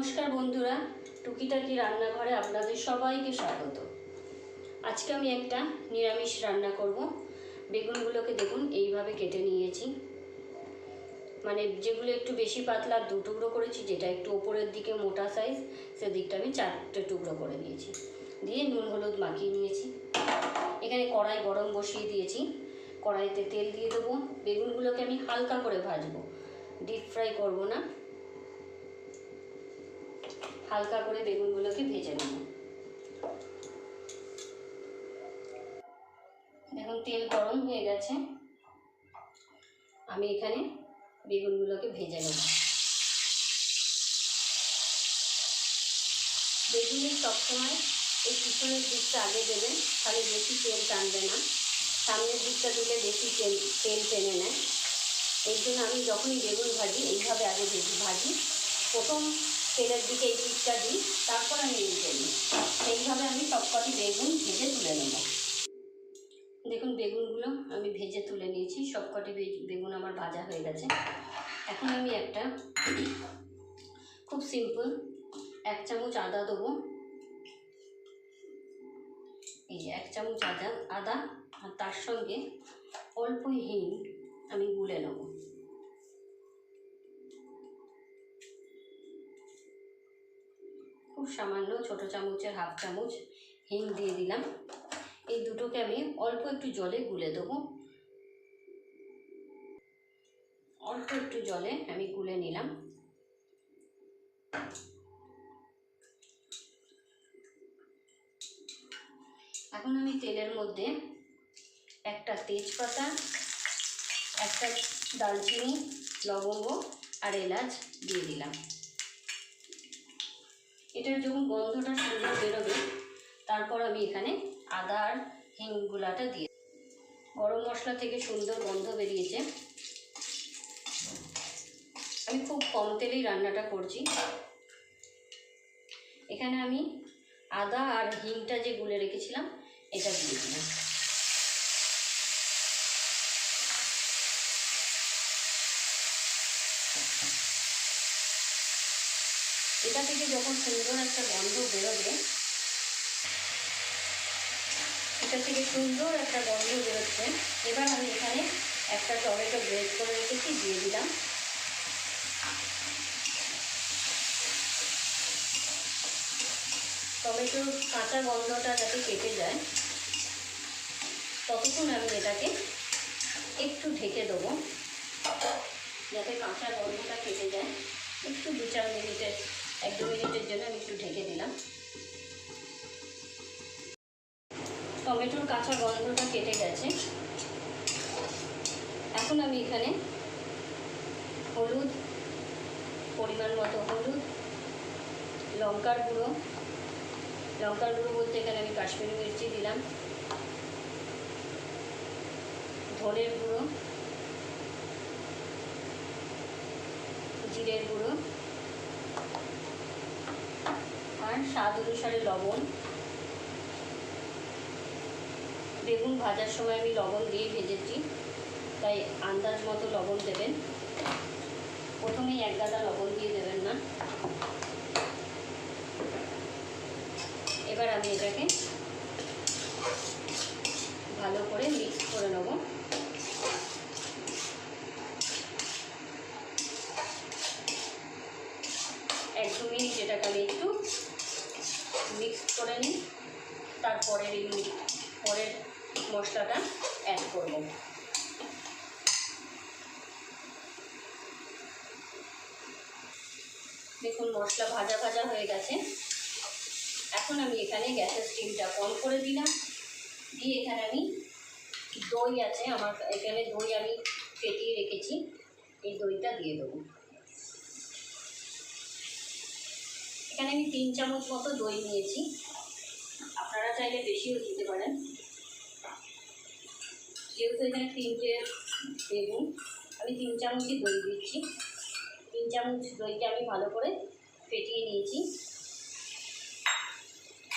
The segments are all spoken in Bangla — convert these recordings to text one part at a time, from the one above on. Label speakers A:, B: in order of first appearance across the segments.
A: নমস্কার বন্ধুরা, টুকিটাকি রান্নাঘরে আপনাদের সবাইকে স্বাগত। আজকে আমি একটা নিরামিষ রান্না করব। বেগুনগুলোকে দেখুন, এইভাবে কেটে নিয়েছি। মানে যেগুলো একটু বেশি পাতলা, দু টুকরো করেছি, যেটা একটু ওপরের দিকে মোটা সাইজ সেদিকটা আমি চারটে টুকরো করে নিয়েছি। দিয়ে নুন হলুদ মাখিয়ে নিয়েছি। এখানে কড়াই গরম বসিয়ে দিয়েছি। কড়াইতে তেল দিয়ে দেবো। বেগুনগুলোকে আমি হালকা করে ভাজবো। ডিপ ফ্রাই করব না। হালকা করে বেগুনগুলোকে ভেজে নেব। দেখুন, তেল গরম হয়ে গেছে। আমি এখানে বেগুনগুলোকে ভেজে নেব। বেগুনের সবসময় এই পিছনের দিকটা আগে দেবেন, তাহলে বেশি তেল টানবে না। সামনের দিকটা দিলে বেশি তেল তেল টেনে নেয়। এই জন্য আমি যখনই বেগুন ভাজি, এইভাবে আগে ভাজি প্রথম তেলের দিকে এই দিকটা দিই, তারপর আমি এই দিই। সেইভাবে আমি সবকটি বেগুন ভেজে তুলে নেব। দেখুন, বেগুনগুলো আমি ভেজে তুলে নিয়েছি, সবকটি বেগুন আমার ভাজা হয়ে গেছে। এখন আমি একটা খুব সিম্পল এক চামচ আদা দেবো। এই যে এক চামচ আদা আদা আর তার সঙ্গে অল্প হিং খুব সামান্য ছোট চামচের হাফ চামচ হিং দিয়ে দিলাম। এই দুটোকে আমি অল্প একটু জলে গুলে দেবো। অল্প একটু জলে আমি গুলে নিলাম। এখন আমি তেলের মধ্যে একটা তেজপাতা, একটা দালচিনি লবঙ্গ আর এলাচ দিয়ে দিলাম। এটার যখন গন্ধটা সুন্দর বেরোবে, তারপর আমি এখানে আদা আর হিংগুলাটা দিয়ে গরম মশলা থেকে সুন্দর গন্ধ বেরিয়েছে। আমি খুব কম তেলেই রান্নাটা করছি। এখানে আমি আদা আর হিংটা যে গুলে রেখেছিলাম, এটা দিয়ে দিলাম। এটা থেকে যখন সুন্দর একটা গন্ধ বেরোবে, এটা থেকে সুন্দর একটা গন্ধ বেরোচ্ছে। এবার আমি এখানে একটা টমেটো গ্রেড করে রেখেছি, দিয়ে দিলাম। টমেটোর কাঁচা গন্ধটা যাতে কেটে যায়, ততক্ষণ আমি এটাকে একটু ঢেকে দেবো, যাতে কাঁচা গন্ধটা কেটে যায়। একটু দু চার মিনিটের এক দু মিনিটের জন্য আমি একটু ঢেকে দিলাম। টমেটোর কাঁচা গন্ধটা কেটে গেছে। এখন আমি এখানে হলুদ, পরিমাণ মতো হলুদ, লঙ্কার গুঁড়ো। লঙ্কার গুঁড়ো বলতে এখানে আমি কাশ্মীরি মির্চি দিলাম। ধনের গুঁড়ো, জিরের গুঁড়ো আর স্বাদ অনুসারে লবণ। বেগুন ভাজার সময় আমি লবণ দিয়ে ভেজেছি, তাই আন্দাজ মতো লবণ দেবেন। প্রথমেই এক গাদা লবণ দিয়ে দেবেন না। এবার আমি এটাকে ভালো করে মিক্স করে নেব এক দু মিনিট এটাকে আমি একটু মিক্স করে নিই এই পরের মশলাটা অ্যাড করব। দেখুন মশলা ভাজা ভাজা হয়ে গেছে। এখন আমি এখানে গ্যাসের স্টিমটা কম করে দিলাম। দিয়ে এখানে আমি দই আছে, আমার এখানে দই আমি ফেটিয়ে রেখেছি। এই দইটা দিয়ে দেবো। এখানে আমি তিন চামচ মতো দই নিয়েছি। আপনারা চাইলে বেশিও দিতে পারেন। যেহেতু এখানে তিনটে বেগুন আমি তিন চামচই দই দিচ্ছি। তিন চামচ দইকে আমি ভালো করে ফেটিয়ে নিয়েছি।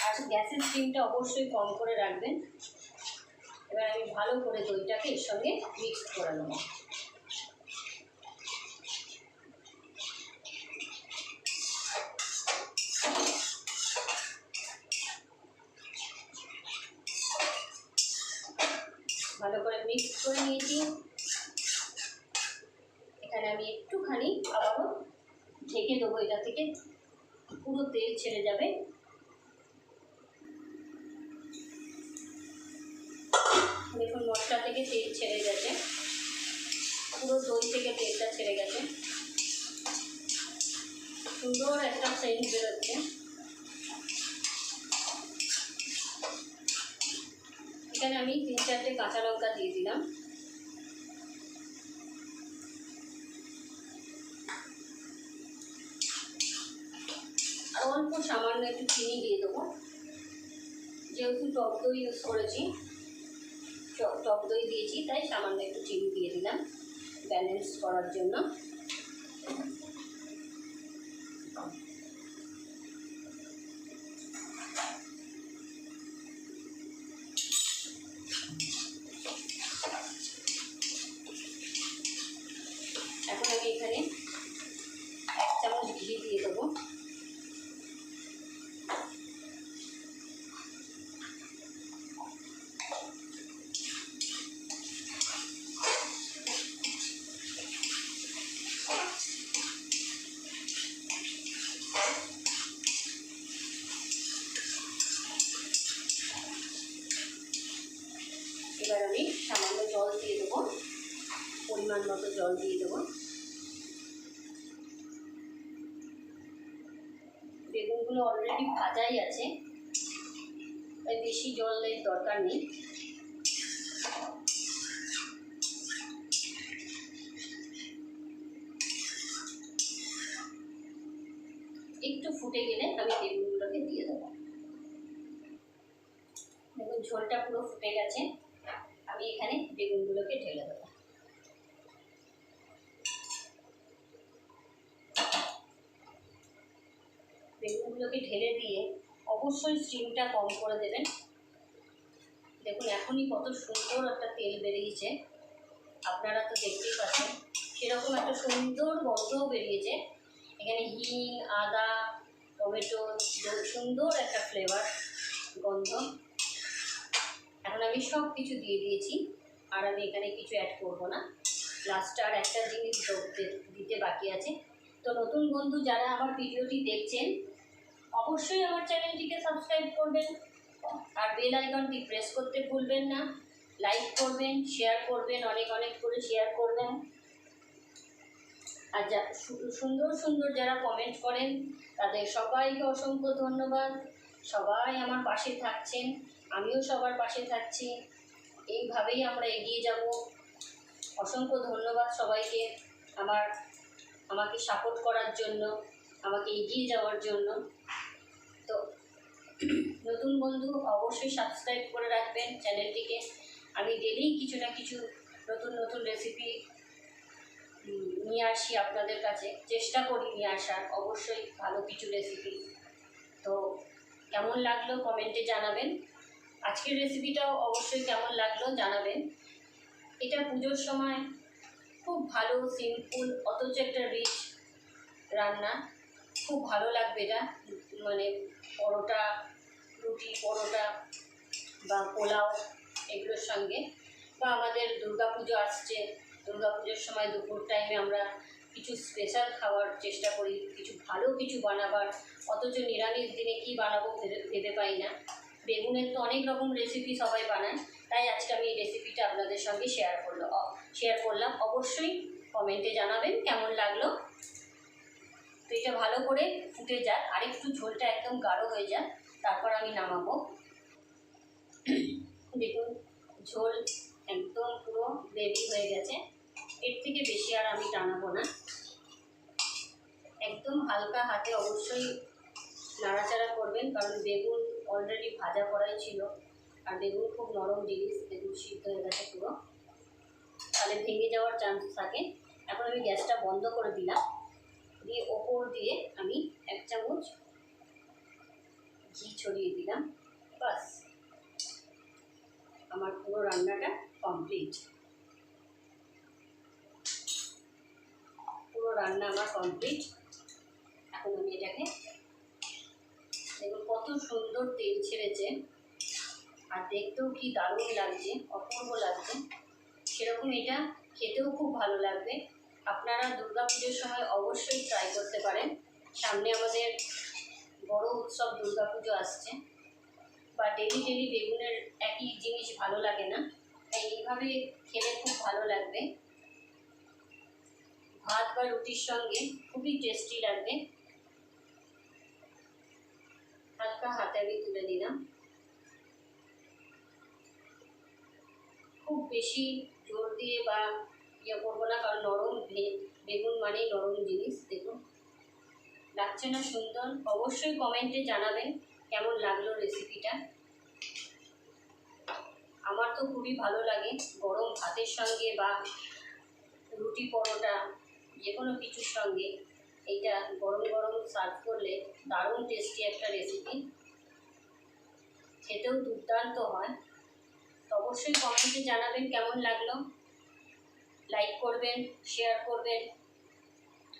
A: আর গ্যাসের স্টিমটা অবশ্যই কম করে রাখবেন। এবার আমি ভালো করে দইটাকে এর সঙ্গে মিক্স করে নেব মিক্স করে নিয়েছি এখানে আমি একটুখানি আবারও ঢেকে দেবো এটা থেকে। পুরো তেল ছেড়ে যাবে। দেখুন, মশলা থেকে তেল ছেড়ে গেছে। পুরো দই থেকে তেলটা ছেড়ে গেছে। সুন্দর একটা সেন্ট বেরোচ্ছে। এখানে আমি তিন চারটে কাঁচা লঙ্কা দিয়ে দিলাম। অল্প সামান্য একটু চিনি দিয়ে দেবো। যেহেতু টক দই ইউজ করেছি, টক দই দিয়েছি, তাই সামান্য একটু চিনি দিয়ে দিলাম। ব্যালেন্স করার জন্য এখন আমি এখানে এক চামচ ঘি দিয়ে দেবো এবার আমি সামান্য জল দিয়ে দেবো পরিমাণ মতো জল দিয়ে দেবো বেগুনগুলো অলরেডি ভাজাই আছে। তাই বেশি জলের দরকার নেই। একটু ফুটে গেলে আমি বেগুনগুলোকে দিয়ে দেবো। দেখুন, ঝোলটা পুরো ফুটে গেছে। আমি এখানে বেগুনগুলোকে ঢেলে দেবো। বেগুনগুলোকে ঢেলে দিয়ে অবশ্যই স্টিমটা কম করে দেবেন। দেখুন, এখনই কত সুন্দর একটা তেল বেরিয়েছে। আপনারা তো দেখতেই পাচ্ছেন, সেরকম একটা সুন্দর গন্ধও বেরিয়েছে। এখানে হিং, আদা, টমেটো সুন্দর একটা ফ্লেভার গন্ধ। এখন আমি সব কিছু দিয়ে দিয়েছি, আর আমি এখানে কিছু অ্যাড করব না। লাস্টে আর একটা জিনিস দিতে বাকি আছে। তো নতুন বন্ধু যারা আমার ভিডিওটি দেখছেন অবশ্যই আমার চ্যানেলটিকে সাবস্ক্রাইব করবেন আর বেল আইকনটি প্রেস করতে ভুলবেন না। লাইক করবেন শেয়ার করবেন, অনেক অনেক করে শেয়ার করবেন। আর যা সুন্দর সুন্দর যারা কমেন্ট করেন, তাদের সবাইকে অসংখ্য ধন্যবাদ। সবাই আমার পাশে থাকছেন, আমিও সবার পাশে থাকছি। এইভাবেই আমরা এগিয়ে যাব। অসংখ্য ধন্যবাদ সবাইকে আমার, আমাকে সাপোর্ট করার জন্য, আমাকে এগিয়ে যাওয়ার জন্য। তো নতুন বন্ধু অবশ্যই সাবস্ক্রাইব করে রাখবেন চ্যানেলটিকে আমি ডেলি কিছু না কিছু নতুন নতুন রেসিপি নিয়ে আসি আপনাদের কাছে। চেষ্টা করি নিয়ে আসার, অবশ্যই ভালো কিছু রেসিপি তো কেমন লাগল কমেন্টে জানাবেন। আজকের রেসিপিটাও অবশ্যই কেমন লাগল জানাবেন। এটা পুজোর সময় খুব ভালো সিম্পল অথচ একটা রিচ রান্না। খুব ভালো লাগবে এটা মানে পরোটা, রুটি, পরোটা বা পোলাও এগুলোর সঙ্গে। বা আমাদের পুজো আসছে পুজোর সময় দুপুর টাইমে আমরা কিছু স্পেশাল খাওয়ার চেষ্টা করি, কিছু ভালো কিছু বানাবার। অথচ নিরামিষ দিনে কী বানাবো ভেবে পাই না। বেগুনের তো অনেক রকম রেসিপি সবাই বানায়, তাই আজকে আমি এই রেসিপিটা আপনাদের সঙ্গে শেয়ার করল শেয়ার করলাম। অবশ্যই কমেন্টে জানাবেন কেমন লাগল। তো এটা ভালো করে ফুটে যাক আরেকটু ঝোলটা একদম গাঢ় হয়ে যাক, তারপর আমি নামাবো। দেখুন, ঝোল একদম পুরো রেডি হয়ে গেছে। এর থেকে বেশি আর আমি টানাবো না। একদম হালকা হাতে অবশ্যই নাড়াচাড়া করবেন, কারণ বেগুন অলরেডি ভাজা করাই ছিল, আর বেগুন খুব নরম জিনিস, বেগুন সিদ্ধ হয়ে গেছে পুরো। তাহলে ভেঙে যাওয়ার চান্স থাকে। এখন আমি গ্যাসটা বন্ধ করে দিলাম। দিয়ে ওপর দিয়ে আমি এক চামচ ঘি ছড়িয়ে দিলাম। বাস। আমার পুরো রান্নাটা কমপ্লিট পুরো রান্না আমার কমপ্লিট এখন আমি এটাকে দেখুন কত সুন্দর তেল ছেড়েছে। আর দেখতেও কি দারুণ লাগছে, অপূর্ব লাগছে। সেরকম এটা খেতেও খুব ভালো লাগবে। আপনারা পুজোর সময় অবশ্যই ট্রাই করতে পারেন। সামনে আমাদের বড় উৎসব পুজো আসছে। বা ডেলি ডেলি বেগুনের একই জিনিস ভালো লাগে না। তাই এইভাবে খেলে খুব ভালো লাগবে। ভাত বা রুটির সঙ্গে খুবই টেস্টি লাগবে। হালকা হাতে আমি তুলে দিলাম খুব বেশি জোর দিয়ে বা ইয়ে করব না, কারণ নরম বেগুন মানেই নরম জিনিস, দেখুন। লাগছে না সুন্দর। অবশ্যই কমেন্টে জানাবেন কেমন লাগল রেসিপিটা আমার তো খুবই ভালো লাগে গরম ভাতের সঙ্গে বা রুটি পরোটা যে কোনো কিছুর সঙ্গে। এইটা গরম গরম সার্ভ করলে দারুণ টেস্টি একটা রেসিপি খেতেও দুর্দান্ত হয়। অবশ্যই কমেন্টে জানাবেন কেমন লাগল। লাইক করবেন শেয়ার করবেন।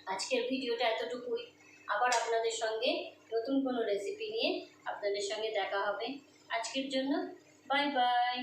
A: আজকের ভিডিওটা এতটুকুই। আবার আপনাদের সঙ্গে নতুন কোনো রেসিপি নিয়ে আপনাদের সঙ্গে দেখা হবে। আজকের জন্য বাই বাই